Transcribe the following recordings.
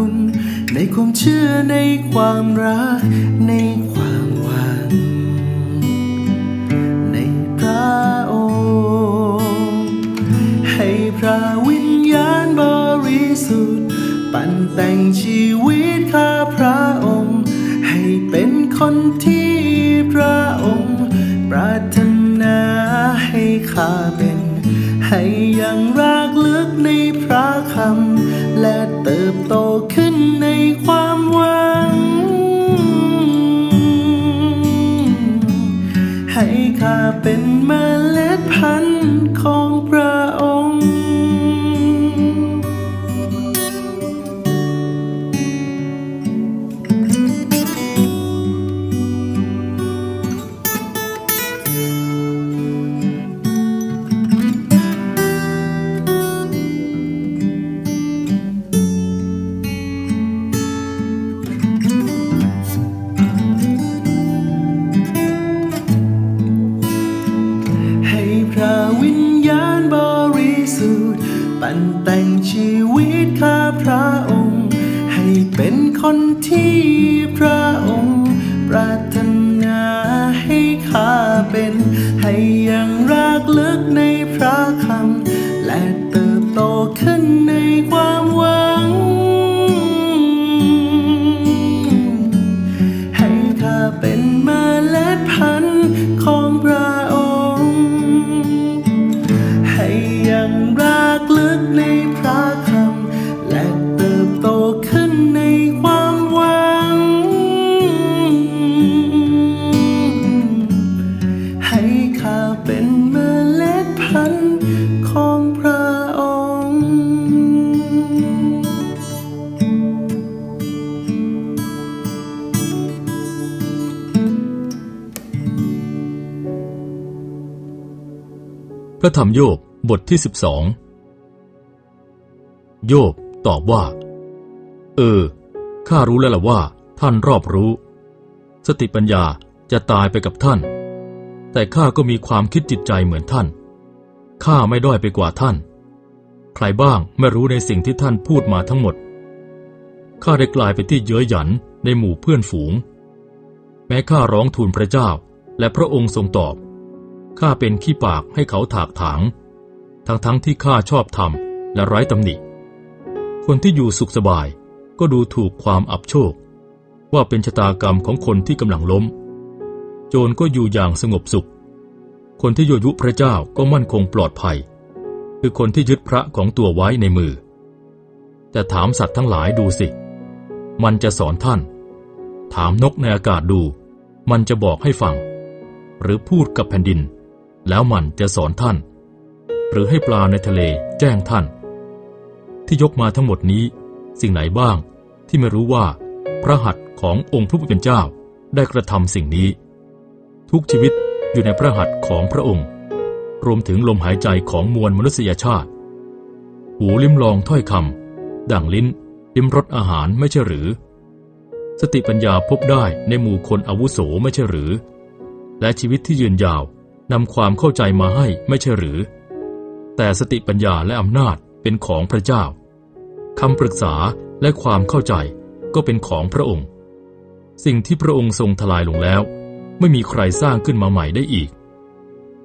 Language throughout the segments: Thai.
คุณ ในความเชื่อในความรัก ในความหวัง ในพระองค์ ให้พระวิญญาณบริสุทธิ์ปั่นแต่งชีวิตข้าพระองค์ ให้เป็นคนที่พระองค์ ปรารถนาให้ข้าเป็น ให้ยังรักลึกในพระคำ เติบโตขึ้นในความหวัง ให้ข้าเป็นเมล็ดพันธุ์ของพระองค์ พระธรรมโยบบทที่สิบสองโยบตอบว่า เออ ข้ารู้แล้วล่ะว่า ท่านรอบรู้ สติปัญญาจะตายไปกับท่าน แต่ข้าก็มีความคิดจิตใจเหมือนท่าน ข้าไม่ด้อยไปกว่าท่าน ใครบ้างไม่รู้ในสิ่งที่ท่านพูดมาทั้งหมด ข้าได้กลายเป็นที่เย้ยหยันในหมู่เพื่อนฝูง แม้ข้าร้องทูลพระเจ้า และพระองค์ทรงตอบ ข้าเป็นขี้ปากให้เขาถากถาง ทั้งทั้งที่ข้าชอบทำและไร้ตำหนิ คนที่อยู่สุขสบายก็ดูถูกความอับโชค ว่าเป็นชะตากรรมของคนที่กำลังล้ม โจรก็อยู่อย่างสงบสุข คนที่โยยุพระเจ้าก็มั่นคงปลอดภัย คือคนที่ยึดพระของตัวไว้ในมือ แต่ถามสัตว์ทั้งหลายดูสิ มันจะสอนท่าน ถามนกในอากาศดู มันจะบอกให้ฟัง หรือพูดกับแผ่นดิน แล้วมันจะสอนท่าน หรือให้ปลาในทะเลแจ้งท่าน ที่ยกมาทั้งหมดนี้ สิ่งไหนบ้างที่ไม่รู้ว่า พระหัตถ์ขององค์พระผู้เป็นเจ้าได้กระทำสิ่งนี้ ทุกชีวิตอยู่ในพระหัตถ์ของพระองค์ รวมถึงลมหายใจของมวลมนุษยชาติ หูลิ้มลองถ้อยคำดั่งลิ้นลิ้มรสอาหารไม่ใช่หรือ สติปัญญาพบได้ในหมู่คนอาวุโสไม่ใช่หรือ และชีวิตที่ยืนยาว นำความเข้าใจมาให้ไม่ใช่หรือ แต่สติปัญญาและอำนาจเป็นของพระเจ้าคำปรึกษาและความเข้าใจก็เป็นของพระองค์ สิ่งที่พระองค์ทรงทลายลงแล้ว ไม่มีใครสร้างขึ้นมาใหม่ได้อีก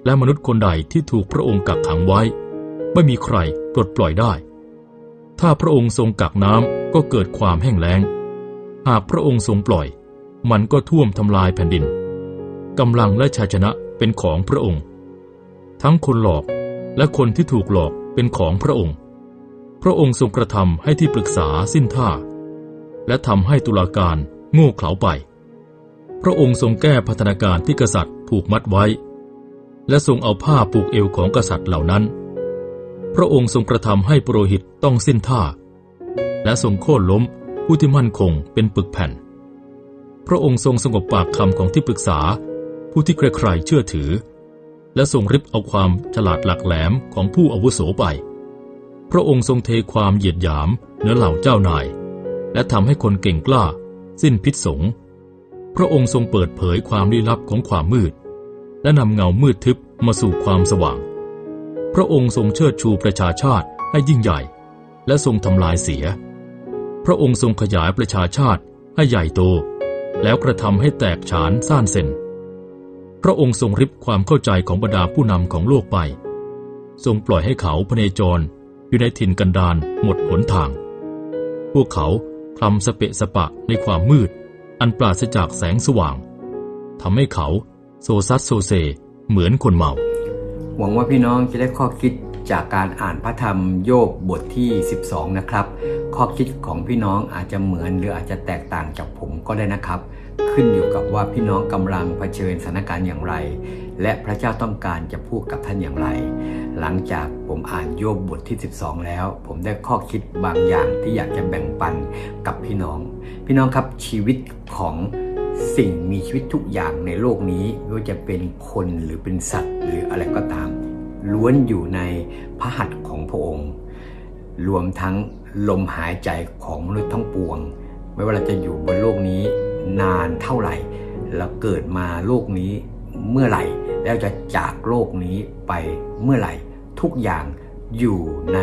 และมนุษย์คนใดที่ถูกพระองค์กักขังไว้ ไม่มีใครปลดปล่อยได้ ถ้าพระองค์ทรงกักน้ำก็เกิดความแห้งแล้ง หากพระองค์ทรงปล่อย มันก็ท่วมทำลายแผ่นดินกำลังและชัยชนะ เป็นของพระองค์ ทั้งคนหลอกและคนที่ถูกหลอกเป็นของพระองค์ พระองค์ทรงกระทำให้ที่ปรึกษาสิ้นท่า และทำให้ตุลาการโง่เขลาไป พระองค์ทรงแก้พัฒนาการที่กษัตริย์ผูกมัดไว้ และทรงเอาผ้าผูกเอวของกษัตริย์เหล่านั้น พระองค์ทรงกระทำให้ปุโรหิตต้องสิ้นท่า และทรงโค่นล้มผู้ที่มั่นคงเป็นปึกแผ่น พระองค์ทรงสงบปากคำของที่ปรึกษา ผู้ที่ใครๆเชื่อถือ และทรงริบเอาความฉลาดหลักแหลมของผู้อาวุโสไป พระองค์ทรงเทความเหยียดหยามเหนือเหล่าเจ้านาย และทำให้คนเก่งกล้า สิ้นพิษสง พระองค์ทรงเปิดเผยความลี้ลับของความมืด และนำเงามืดทึบมาสู่ความสว่าง พระองค์ทรงเชิดชูประชาชาติให้ยิ่งใหญ่ และทรงทำลายเสีย พระองค์ทรงขยายประชาชาติให้ใหญ่โต แล้วกระทำให้แตกฉานซ่านเซน พระองค์ทรงริบความเข้าใจของบรรดาผู้นำของโลกไป ทรงปล่อยให้เขาพเนจร อยู่ในถิ่นกันดารหมดหนทาง พวกเขาคลำสเปะสปะในความมืด อันปราศจากแสงสว่างทำให้เขาโซซัสโซเซเหมือนคนเมา หวังว่าพี่น้องจะได้ข้อคิดจากการอ่านพระธรรมโยบบทที่ 12 นะครับ ข้อคิดของพี่น้องอาจจะเหมือนหรืออาจจะแตกต่างจากผมก็ได้นะครับ ขึ้นอยู่กับว่าพี่น้องกำลังเผชิญสถานการณ์อย่างไร และพระเจ้าต้องการจะพูดกับท่านอย่างไร หลังจากผมอ่านโยบบทที่ 12 แล้ว ผมได้ข้อคิดบางอย่างที่อยากจะแบ่งปันกับพี่น้อง พี่น้องครับชีวิตของสิ่งมีชีวิตทุกอย่างในโลกนี้ไม่ว่าจะเป็นคนหรือเป็นสัตว์หรืออะไรก็ตาม ล้วนอยู่ในพระหัตถ์ของพระองค์ รวมทั้งลมหายใจของมนุษย์ทั้งปวง ไม่ว่าเราจะอยู่บนโลกนี้ นานเท่าไหร่เราเกิดมาโลกนี้เมื่อไหร่ แล้วจะจากโลกนี้ไปเมื่อไหร่ ทุกอย่างอยู่ใน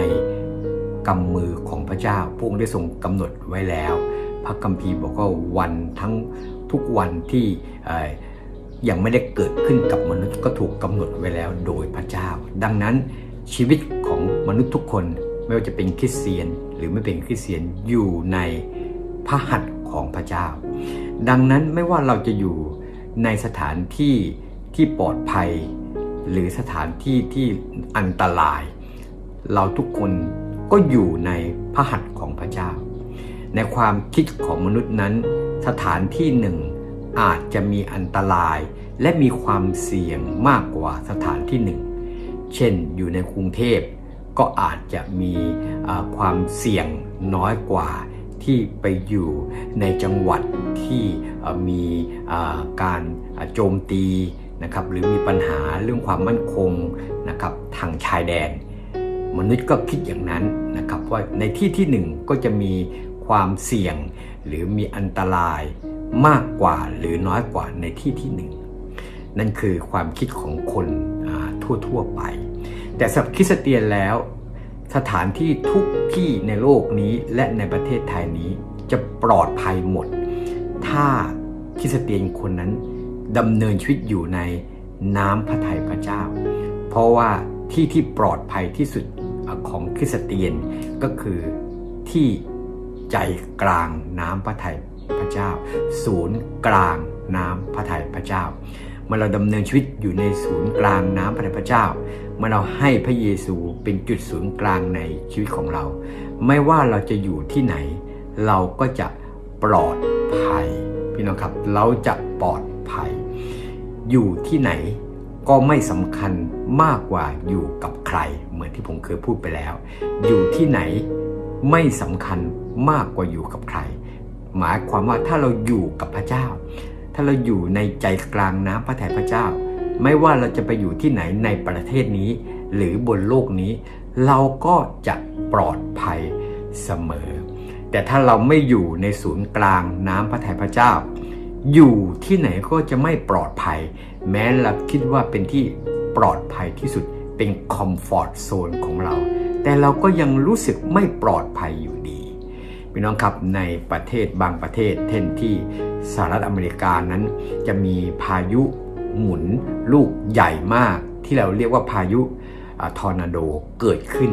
กำมือของพระเจ้าพระองค์ได้ทรงกำหนดไว้แล้ว พระคัมภีร์บอกว่าวันทั้งทุกวันที่ยังไม่ได้เกิดขึ้นกับมนุษย์ก็ถูกกำหนดไว้แล้วโดยพระเจ้า ดังนั้นชีวิตของมนุษย์ทุกคนไม่ว่าจะเป็นคริสเตียนหรือไม่เป็นคริสเตียนอยู่ในพระหัตถ์ของพระเจ้า ดังนั้นไม่ว่าเราจะอยู่ในสถานที่ที่ปลอดภัย หรือสถานที่ที่อันตราย เราทุกคนก็อยู่ในพระหัตถ์ของพระเจ้า ในความคิดของมนุษย์นั้น สถานที่หนึ่งอาจจะมีอันตรายและมีความเสี่ยงมากกว่าสถานที่หนึ่ง เช่นอยู่ในกรุงเทพก็อาจจะมีความเสี่ยงน้อยกว่า ที่ไปอยู่ในจังหวัดที่มีการโจมตีนะครับหรือมีปัญหาเรื่องความมั่นคงนะครับทางชายแดน มนุษย์ก็คิดอย่างนั้นนะครับว่าในที่ที่หนึ่งก็จะมีความเสี่ยงหรือมีอันตรายมากกว่าหรือน้อยกว่าในที่ที่หนึ่งนั่นคือความคิดของคนทั่วๆไป แต่สำหรับคริสเตียนแล้ว สถานที่ทุกที่ในโลกนี้และในประเทศไทยนี้จะปลอดภัยหมด ถ้าคริสเตียนคนนั้นดำเนินชีวิตอยู่ในน้ำพระทัยพระเจ้า เพราะว่าที่ที่ปลอดภัยที่สุดของคริสเตียนก็คือที่ใจกลางน้ำพระทัยพระเจ้า ศูนย์กลางน้ำพระทัยพระเจ้า มื่อเราดำเนินชีวิตอยู่ในศูนย์กลางน้ำพระพระเจ้า เมื่อเราให้พระเยซูเป็นจุดศูนย์กลางในชีวิตของเรา ไม่ว่าเราจะอยู่ที่ไหน เราก็จะปลอดภัยพี่น้องครับเราจะปลอดภัย อยู่ที่ไหนก็ไม่สำคัญมากกว่าอยู่กับใคร เหมือนที่ผมเคยพูดไปแล้ว อยู่ที่ไหนไม่สำคัญมากกว่าอยู่กับใคร หมายความว่าถ้าเราอยู่กับพระเจ้า ถ้าเราอยู่ในใจกลางน้ำพระทัยพระเจ้า ไม่ว่าเราจะไปอยู่ที่ไหนในประเทศนี้ หรือบนโลกนี้ เราก็จะปลอดภัยเสมอ แต่ถ้าเราไม่อยู่ในศูนย์กลางน้ำพระทัยพระเจ้า อยู่ที่ไหนก็จะไม่ปลอดภัย แม้เราคิดว่าเป็นที่ปลอดภัยที่สุดเป็นคอมฟอร์ทโซนของเรา แต่เราก็ยังรู้สึกไม่ปลอดภัยอยู่ดี พี่น้องครับในประเทศบางประเทศเช่นที่สหรัฐอเมริกานั้น จะมีพายุหมุนลูกใหญ่มาก ที่เราเรียกว่าพายุทอร์นาโดเกิดขึ้น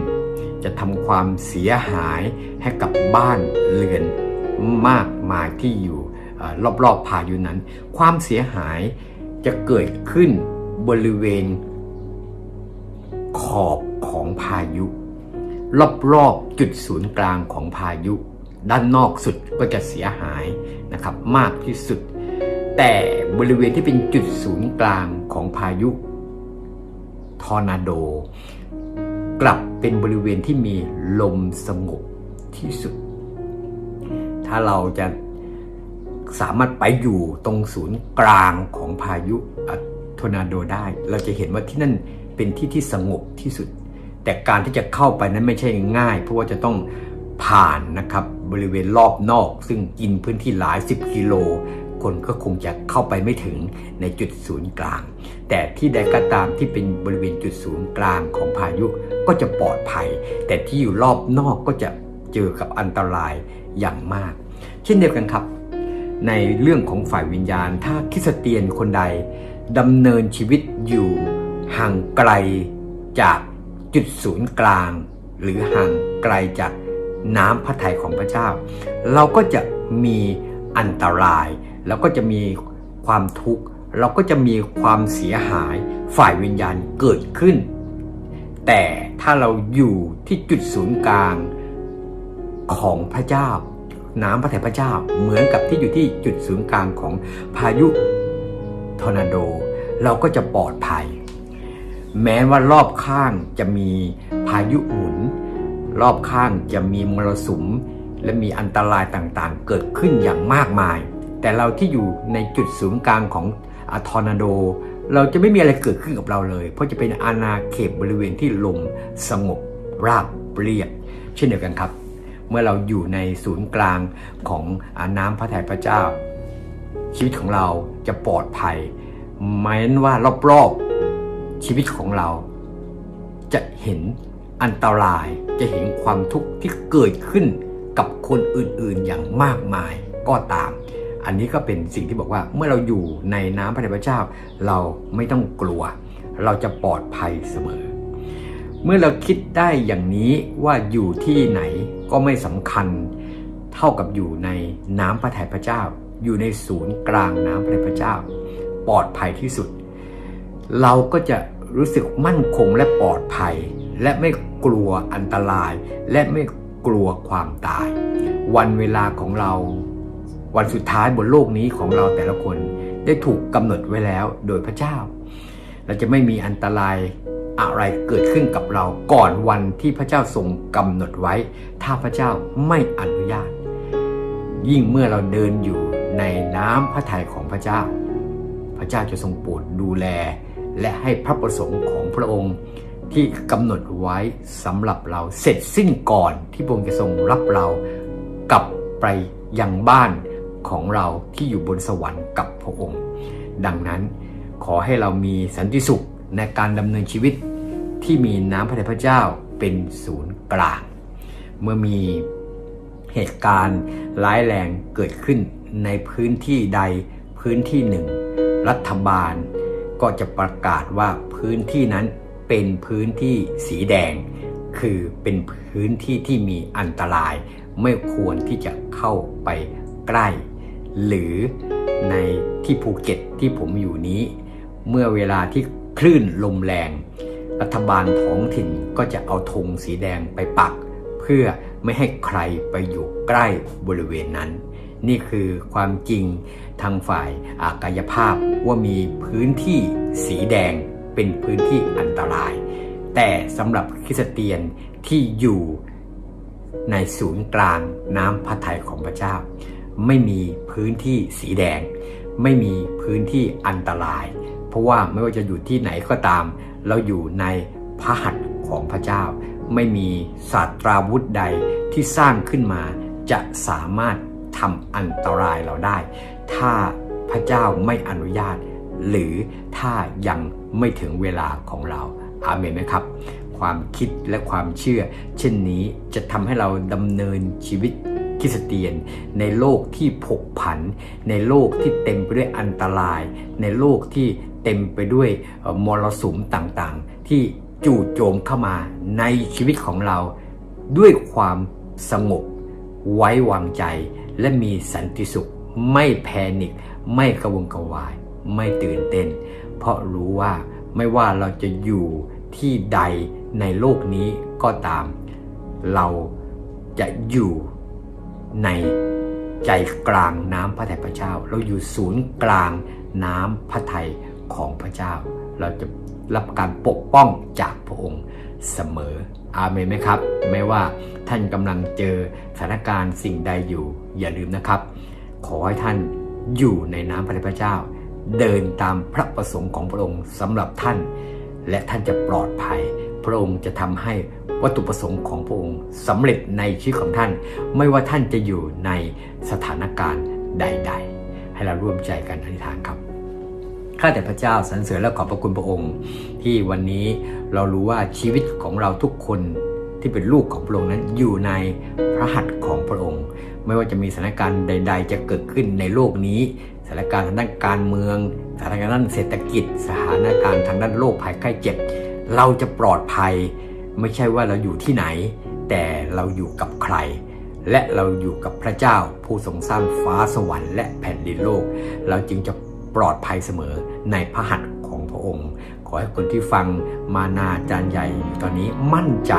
จะทำความเสียหายให้กับบ้านเรือนมากมายที่อยู่รอบๆพายุนั้น ความเสียหายจะเกิดขึ้นบริเวณขอบของพายุ รอบๆจุดศูนย์กลางของพายุ ด้านนอกสุดก็จะเสียหายนะครับมากที่สุด แต่บริเวณที่เป็นจุดศูนย์กลางของพายุทอร์นาโด กลับเป็นบริเวณที่มีลมสงบที่สุด ถ้าเราจะสามารถไปอยู่ตรงศูนย์กลางของพายุทอร์นาโดได้ เราจะเห็นว่าที่นั่นเป็นที่ที่สงบที่สุด แต่การที่จะเข้าไปนั้นไม่ใช่ง่าย เพราะว่าจะต้อง ผ่านนะครับบริเวณรอบนอก ซึ่งกินพื้นที่หลายสิบกิโล คนก็คงจะเข้าไปไม่ถึงในจุดศูนย์กลาง แต่ที่ใดก็ตามที่เป็นบริเวณจุดศูนย์กลางของพายุก็จะปลอดภัย แต่ที่อยู่รอบนอกก็จะเจอกับอันตรายอย่างมาก เช่นเดียวกันครับ ในเรื่องของฝ่ายวิญญาณ ถ้าคริสเตียนคนใดดำเนินชีวิตอยู่ห่างไกลจากจุดศูนย์กลาง หรือห่างไกลจาก น้ำพระทัยของพระเจ้า เราก็จะมีอันตรายแล้วก็จะมีความทุกข์ เราก็จะมีความเสียหายฝ่ายวิญญาณเกิดขึ้น แต่ถ้าเราอยู่ที่จุดศูนย์กลางของพระเจ้า น้ำพระทัยพระเจ้าเหมือนกับที่อยู่ที่จุดศูนย์กลางของพายุทอร์นาโด เราก็จะปลอดภัย แม้ว่ารอบข้างจะมีพายุหมุน รอบข้างจะมีมรสุม และมีอันตรายต่างๆ เกิดขึ้นอย่างมากมาย แต่เราที่อยู่ในจุดศูนย์กลางของทอร์นาโด เราจะไม่มีอะไรเกิดขึ้นกับเราเลย เพราะจะเป็นอาณาเขตบริเวณที่ลมสงบราบเรียบเช่นเดียวกันครับ เมื่อเราอยู่ในศูนย์กลางของน้ำพระทัยพระเจ้า ชีวิตของเราจะปลอดภัยแม้นว่ารอบๆชีวิตของเราจะเห็น อันตรายจะเห็นความทุกข์ที่เกิดขึ้นกับคนอื่นๆอย่างมากมายก็ตาม อันนี้ก็เป็นสิ่งที่บอกว่าเมื่อเราอยู่ในน้ำพระทัยพระเจ้า เราไม่ต้องกลัว เราจะปลอดภัยเสมอ เมื่อเราคิดได้อย่างนี้ว่าอยู่ที่ไหนก็ไม่สำคัญ เท่ากับอยู่ในน้ำพระทัยพระเจ้า อยู่ในศูนย์กลางน้ำพระทัยพระเจ้า ปลอดภัยที่สุด เราก็จะรู้สึกมั่นคงและปลอดภัยและไม่ กลัวอันตราย และไม่กลัวความตาย วันเวลาของเรา วันสุดท้ายบนโลกนี้ของเราแต่ละคนได้ถูกกำหนดไว้แล้วโดยพระเจ้า เราจะไม่มีอันตรายอะไรเกิดขึ้นกับเราก่อนวันที่พระเจ้าทรงกำหนดไว้ ถ้าพระเจ้าไม่อนุญาต ยิ่งเมื่อเราเดินอยู่ในน้ำพระทัยของพระเจ้า พระเจ้าจะทรงโปรดดูแล และให้พระประสงค์ของพระองค์ ที่กำหนดไว้สำหรับเราเสร็จสิ้นก่อนที่พระองค์จะทรงรับเรากลับไปยังบ้านของเราที่อยู่บนสวรรค์กับพระองค์ ดังนั้นขอให้เรามีสันติสุขในการดำเนินชีวิตที่มีน้ำพระทัยพระเจ้าเป็นศูนย์กลาง เมื่อมีเหตุการณ์ร้ายแรงเกิดขึ้นในพื้นที่ใดพื้นที่หนึ่ง รัฐบาลก็จะประกาศว่าพื้นที่นั้น เป็นพื้นที่สีแดง คือเป็นพื้นที่ที่มีอันตราย ไม่ควรที่จะเข้าไปใกล้ หรือในที่ภูเก็ตที่ผมอยู่นี้ เมื่อเวลาที่คลื่นลมแรง รัฐบาลท้องถิ่นก็จะเอาธงสีแดงไปปัก เพื่อไม่ให้ใครไปอยู่ใกล้บริเวณนั้น นี่คือความจริงทางฝ่ายอากายภาพว่ามีพื้นที่สีแดง เป็นพื้นที่อันตราย แต่สำหรับคริสเตียนที่อยู่ในศูนย์กลางน้ำพระทัยของพระเจ้า ไม่มีพื้นที่สีแดง ไม่มีพื้นที่อันตราย เพราะว่าไม่ว่าจะอยู่ที่ไหนก็ตาม เราอยู่ในพระหัตถ์ของพระเจ้า ไม่มีศาสตราวุธใดที่สร้างขึ้นมา จะสามารถทำอันตรายเราได้ ถ้าพระเจ้าไม่อนุญาต หรือถ้ายังไม่ถึงเวลาของเราอาเมนไหมครับ ความคิดและความเชื่อ เช่นนี้จะทำให้เราดำเนินชีวิตคริสเตียน ในโลกที่ผกผัน ในโลกที่เต็มไปด้วยอันตราย ในโลกที่เต็มไปด้วยมรสุมต่างๆ ที่จู่โจมเข้ามาในชีวิตของเรา ด้วยความสงบ ไว้วางใจ และมีสันติสุข ไม่แพนิค ไม่กระวนกระวาย ไม่ตื่นเต้น เพราะรู้ว่าไม่ว่าเราจะอยู่ที่ใดในโลกนี้ก็ตาม เราจะอยู่ในใจกลางน้ำพระทัยพระเจ้า เราอยู่ศูนย์กลางน้ำพระทัยของพระเจ้า เราจะรับการปกป้องจากพระองค์เสมอ อาเมนไหมครับ ไม่ว่าท่านกำลังเจอสถานการณ์สิ่งใดอยู่ อย่าลืมนะครับ ขอให้ท่านอยู่ในน้ำพระทัยพระเจ้า เดินตามพระประสงค์ของพระองค์สำหรับท่าน และท่านจะปลอดภัย พระองค์จะทำให้วัตถุประสงค์ของพระองค์สำเร็จในชีวิตของท่าน ไม่ว่าท่านจะอยู่ในสถานการณ์ใด ๆ ให้เราร่วมใจกันอธิษฐานครับข้าแต่พระเจ้าสรรเสริญและขอบพระคุณพระองค์ ที่วันนี้เรารู้ว่าชีวิตของเราทุกคนที่เป็นลูกของพระองค์นั้นอยู่ในพระหัตถ์ของพระองค์ ไม่ว่าจะมีสถานการณ์ใด ๆ จะเกิดขึ้นในโลกนี้ ถานการณ์ทางด้านการเมืองสถานการณ์ด้านเศรษฐกิจ สถานการณ์ทางด้านโรคภัยไข้เจ็บ เราจะปลอดภัย ไม่ใช่ว่าเราอยู่ที่ไหน แต่เราอยู่กับใคร และเราอยู่กับพระเจ้าผู้ทรงสร้างฟ้าสวรรค์และแผ่นดินโลก เราจึงจะปลอดภัยเสมอในพระหัตถ์ของพระองค์ ขอให้คนที่ฟังมานาจารย์ใหญ่ตอนนี้มั่นใจ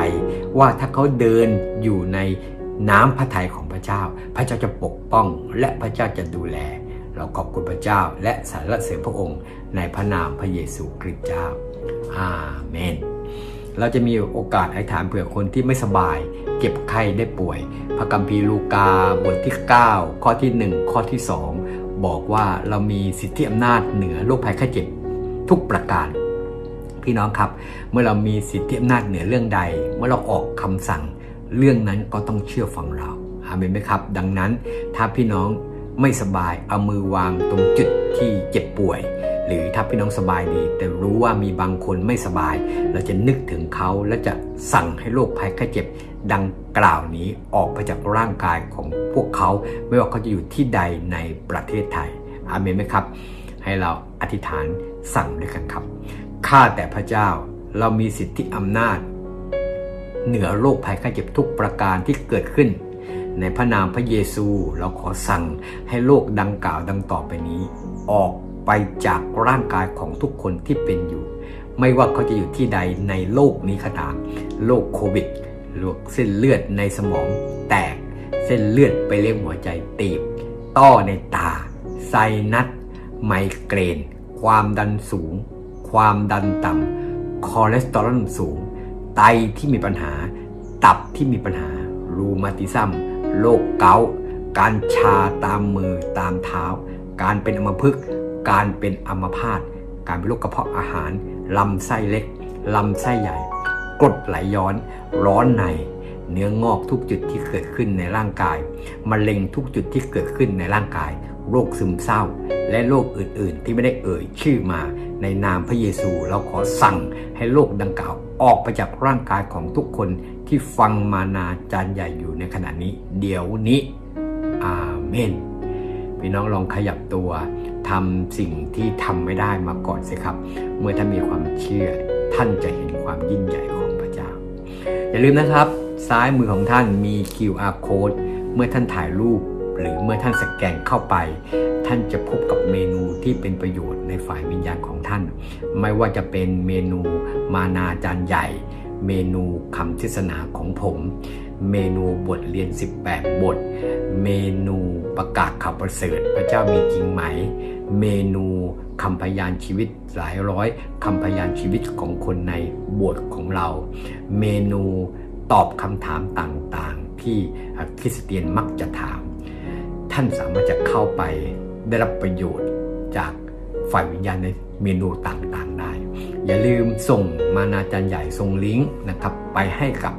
ว่าถ้าเขาเดินอยู่ในน้ำพระทัยของพระเจ้า พระเจ้าจะปกป้องและพระเจ้าจะดูแล เราขอบคุณพระเจ้าและสรรเสริญพระองค์ในพระนามพระเยซูคริสต์เจ้า อาเมน เราจะมีโอกาสอธิษฐานเผื่อคนที่ไม่สบาย เจ็บไข้ได้ป่วย พระกัมภีร์ลูกาบทที่ 9 ข้อที่ 1 ข้อที่ 2 บอกว่าเรามีสิทธิอำนาจเหนือโรคภัยไข้เจ็บทุกประการ พี่น้องครับ เมื่อเรามีสิทธิอำนาจเหนือเรื่องใด เมื่อเราออกคำสั่ง เรื่องนั้นก็ต้องเชื่อฟังเราอาเมนไหมครับ ดังนั้นถ้าพี่น้อง ไม่สบายเอามือวางตรงจุดที่เจ็บป่วย หรือถ้าพี่น้องสบายดี แต่รู้ว่ามีบางคนไม่สบาย เราจะนึกถึงเขาและจะสั่งให้โรคภัยไข้เจ็บดังกล่าวนี้ออกไปจากร่างกายของพวกเขา ไม่ว่าเขาจะอยู่ที่ใดในประเทศไทย อาเมนไหมครับ ให้เราอธิษฐานสั่งด้วยกันครับข้าแต่พระเจ้าเรามีสิทธิอำนาจ เหนือโรคภัยไข้เจ็บทุกประการที่เกิดขึ้น ในพระนามพระเยซูเราขอสั่งให้โรคดังกล่าวดังต่อไปนี้ ออกไปจากร่างกายของทุกคนที่เป็นอยู่ ไม่ว่าเขาจะอยู่ที่ใดในโลกนี้ก็ตามโรคโควิดโรคเส้นเลือดในสมองแตก เส้นเลือดไปเลี้ยงหัวใจตีบ ต้อในตา ไซนัส ไมเกรน ความดันสูง ความดันต่ำ คอเลสเตอรอลสูง ไตที่มีปัญหา ตับที่มีปัญหา รูมาติซัม โรคเกาต์การชาตามมือตามเท้า การเป็นอัมพฤกษ์การเป็นอัมพาตการเป็นโรคกระเพาะอาหารลำไส้เล็กลำไส้ใหญ่กรดไหลย้อน ร้อนใน เนื้องอกทุกจุดที่เกิดขึ้นในร่างกายมะเร็งทุกจุดที่เกิดขึ้นในร่างกาย โรคซึมเศร้า และโรคอื่น ๆ ที่ไม่ได้เอ่ยชื่อมาในนามพระเยซู เราขอสั่งให้โรคดังกล่าว ออกไปจากร่างกายของทุกคนที่ฟังมานาจารย์ใหญ่อยู่ในขณะนี้ เดี๋ยวนี้อาเมนพี่น้องลองขยับตัวทำสิ่งที่ทำไม่ได้มาก่อนสิครับ เมื่อท่านมีความเชื่อท่านจะเห็นความยิ่งใหญ่ของพระเจ้า อย่าลืมนะครับ ซ้ายมือของท่านมี QR code เมื่อท่านถ่ายรูป หรือเมื่อท่านสแกนเข้าไป ท่านจะพบกับเมนูที่เป็นประโยชน์ในฝ่ายวิญญาณของ ท่าน ไม่ว่าจะเป็นเมนูมานาจานใหญ่ เมนูคำเทศนาของผม เมนูบทเรียน 18 บท เมนูประกาศข่าวประเสริฐพระเจ้ามีจริงไหม เมนูคำพยานชีวิตหลายร้อยคำพยานชีวิตของคนในบทของเรา เมนูตอบคำถามต่างๆ ที่คริสเตียนมักจะถาม ท่านสามารถจะเข้าไปได้รับประโยชน์จาก ฝ่ายวิญญาณในเมนูต่างๆได้ อย่าลืมส่งมานาจารย์ใหญ่ส่งลิงก์นะครับไปให้กับ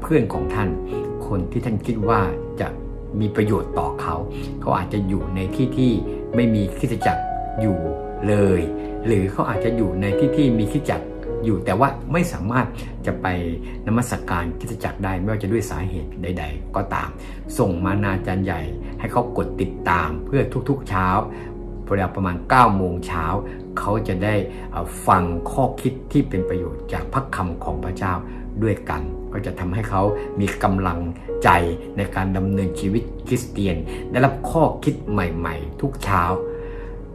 เพื่อนของท่าน คนที่ท่านคิดว่าจะมีประโยชน์ต่อเขา เขาอาจจะอยู่ในที่ที่ไม่มีคริสตจักรอยู่เลย หรือเขาอาจจะอยู่ในที่ที่มีคริสตจักรอยู่แต่ว่าไม่สามารถจะไปนมัสการคริสตจักรได้ไม่ว่าจะด้วยสาเหตุใด ๆ ก็ตาม ส่งมานาจารย์ใหญ่ ให้เขากดติดตามเพื่อทุกๆเช้า เวลาประมาณ 9 โมงเช้า เขาจะได้ฟังข้อคิดที่เป็นประโยชน์จากพระคำของพระเจ้าด้วยกัน ก็จะทำให้เขามีกำลังใจในการดำเนินชีวิตคริสเตียน ได้รับข้อคิดใหม่ๆ ทุกเช้า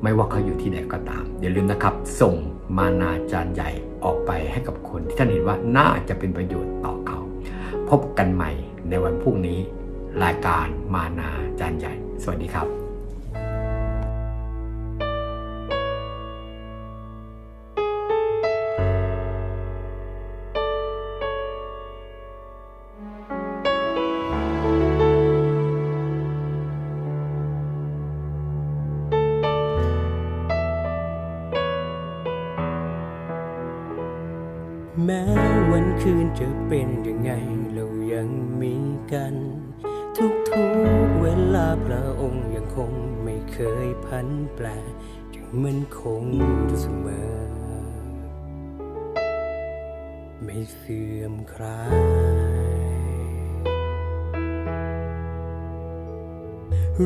ไม่ว่าเขาอยู่ที่ไหนก็ตาม อย่าลืมนะครับ ส่งมานาจารย์ใหญ่ออกไปให้กับคนที่ท่านเห็นว่าน่าจะเป็นประโยชน์ต่อเขา พบกันใหม่ในวันพรุ่งนี้รายการมานาจารย์ใหญ่ สวัสดีครับ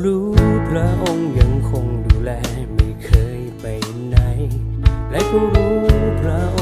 รู้พระองค์ยังคงดูแลไม่เคยไปไหน และก็รู้พระองค์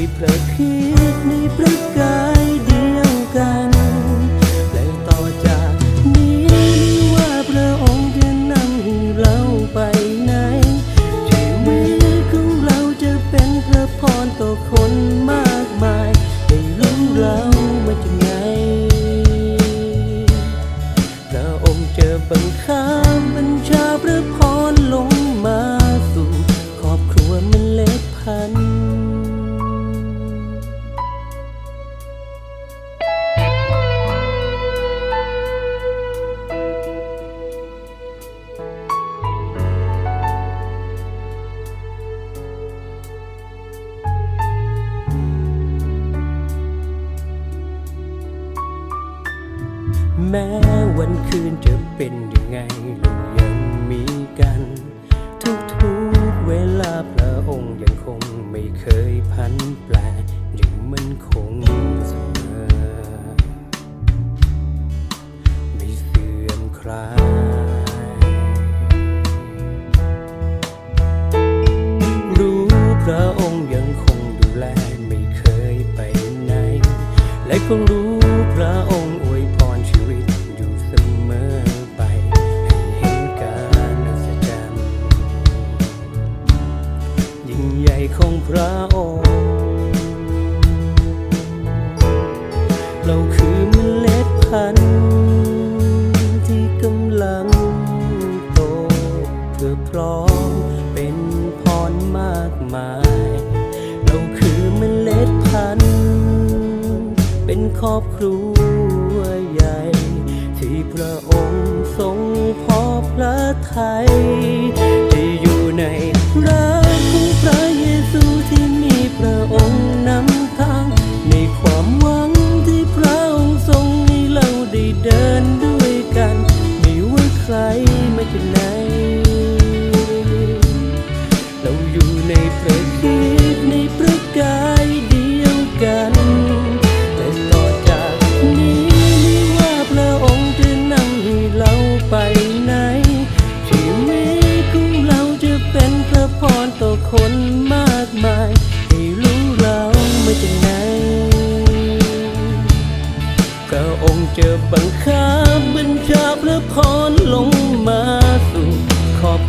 อยู่ในพระคริสต์ในพระ ยังไงเรายังมีกัน ทุกๆเวลาพระองค์ยังคงไม่เคยพันแปลยังมันคงเสมอไม่เสื่อมคลายรู้พระองค์ยังคงดูแลไม่เคยไปไหน และก็รู้ ครอบครัวใหญ่ ที่พระองค์ทรงพอพระทัยที่อยู่ใน ขอบ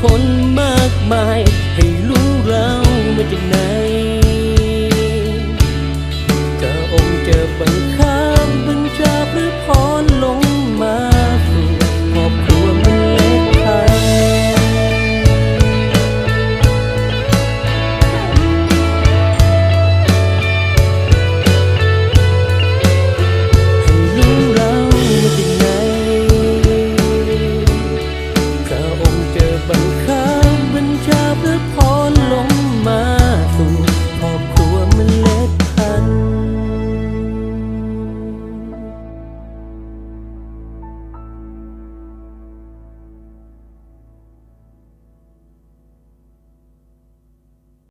คนมากมาย ให้รู้เรามาจากไหน